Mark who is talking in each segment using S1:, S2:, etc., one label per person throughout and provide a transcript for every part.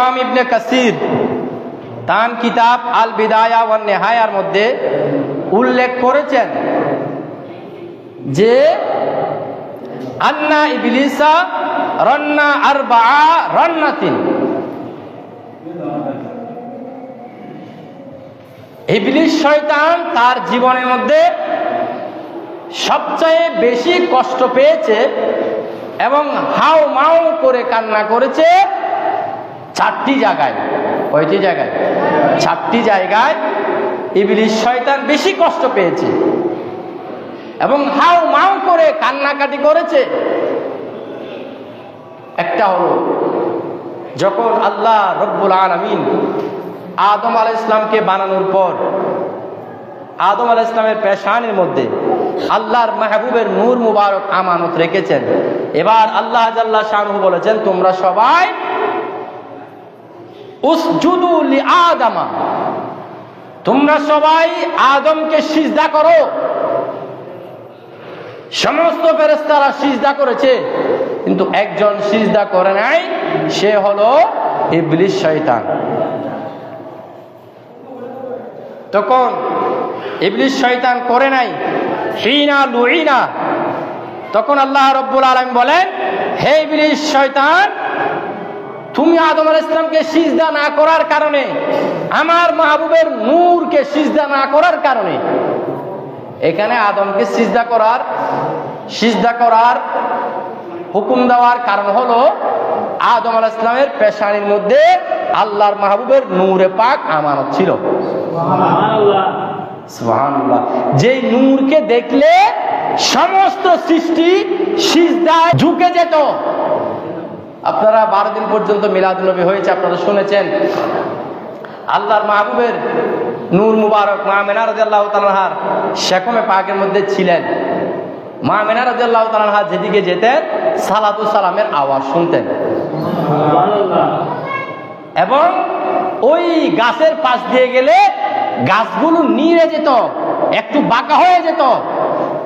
S1: ইমাম ইবনে কাসির। তান কিতাব আল বিদায়া ওয়ান নেহায়ার মধ্যে উল্লেখ করেছেন যে, আন্না ইবলিসা রন্না আর বা রন্নাতিন। ইবলিস শয়তান তার জীবনের মধ্যে সবচেয়ে বেশি কষ্ট পেয়েছে এবং হাও মাও করে কান্না করেছে চারটি জায়গায়। কয়টি জায়গায়? চারটি জায়গায় ইবলিস শয়তান বেশি কষ্ট পেয়েছে। এবং হাও মাও করে কান্নাকাটি করেছে। একটা হলো, যখন আল্লাহ রব্বুল আলমিন আদম আল ইসলামকে বানানোর পর, আদম আল ইসলামের পেশানির মধ্যে আল্লাহর মাহবুবের নূর মুবারক আমানত রেখেছেন। এবার আল্লাহ জাল্লাহ শাহরু বলেছেন, তোমরা সবাই আদামা। তোমরা সবাই আদমকে সিজদা করো। সমস্ত ফেরেস্তারা সিজদা করেছে, কিন্তু একজন সিজদা করে নাই, সে হলো ইবলিস শয়তান। তখন ইবলিস শয়তান করে নাই হিনা লুইনা। তখন আল্লাহ রব্বুল আলম বলেন, হে ইবলিস শয়তান তুমি আদম আল ইসলামকে সিজদা না করার কারণে আমার মাহবুবের নূরকে সিজদা না করার কারণে এখানে আদমকে সিজদা করার সিজদা করার হুকুম দেওয়ার কারণ হলো আদম আল ইসলামের পেশানির মধ্যে আল্লাহর মাহবুবের নূরে পাক আমানত ছিল। যেই নূরকে দেখলে সমস্ত সৃষ্টি সিজদায় ঝুঁকে যেত। আপনারা বারো দিন পর্যন্ত মিলাদ নবী হয়েছে, আপনারা শুনেছেন। আল্লাহর মাহবুবের নূর মুবারক মা মেনা রাজিয়াল্লাহ তালাহার শেখমে পাকের মধ্যে ছিলেন। মা মেনা রাজিয়াল্লাহ তালাহা যেদিকে যেতেন, সালাতু সালামের আওয়াজ শুনতেন। এবং ওই গাছের পাশ দিয়ে গেলে গাছগুলো নিয়ে যেত, একটু বাঁকা হয়ে যেত।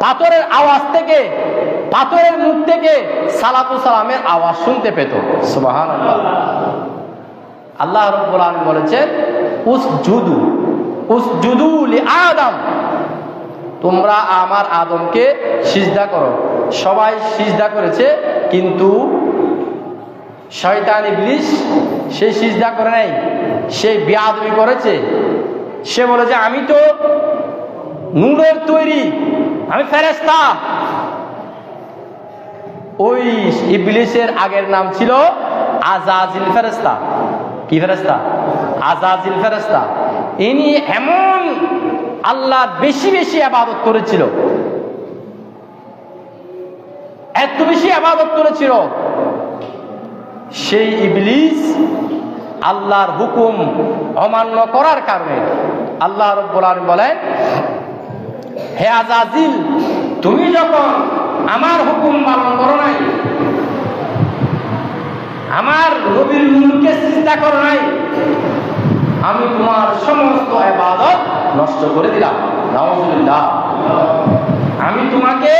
S1: পাথরের আওয়াজ থেকে পাথরের মুখ থেকে সালাতু সালামের আওয়াজ শুনতে পেত। সুবাহান আল্লাহ রব্বুল আলম বলেছেন উস জুদু উস জুদু আদম। তোমরা আমার আদমকে সিজদা করো। সবাই সিজদা করেছে, কিন্তু শয়তান ইবলিশ সে সিজদা করে নাই, সে বিয়াদবি করেছে। সে বলে যে আমি তো নূরের তৈরি, আমি ফেরেস্তা ওই ইবলিশের আগের নাম ছিল আজাজিল ফেরেস্তা কি ফেরেস্তা আজাজিল ফেরেস্তা ইনি এমন আল্লাহ বেশি বেশি আবাদত করেছিল। এত বেশি আবাদত করেছিল। সেই ইবলিস আল্লাহর হুকুম অমান্য করার কারণে আল্লাহ রব্বুল বলেন, হে আজাজিল, তুমি যখন আমার হুকুম পালন করো নাই। আমার নবীর মুখকে চিন্তা করো নাই। আমি তোমার সমস্ত এবাদত নষ্ট করে দিলাম। আমি তোমাকে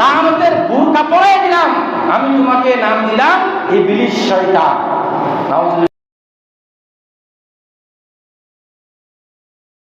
S1: লামতের বুরকা পড়াই দিলাম। আমি তোমাকে নাম দিলাম ইবলিশ শয়তান। নাউজুবিল্লাহ।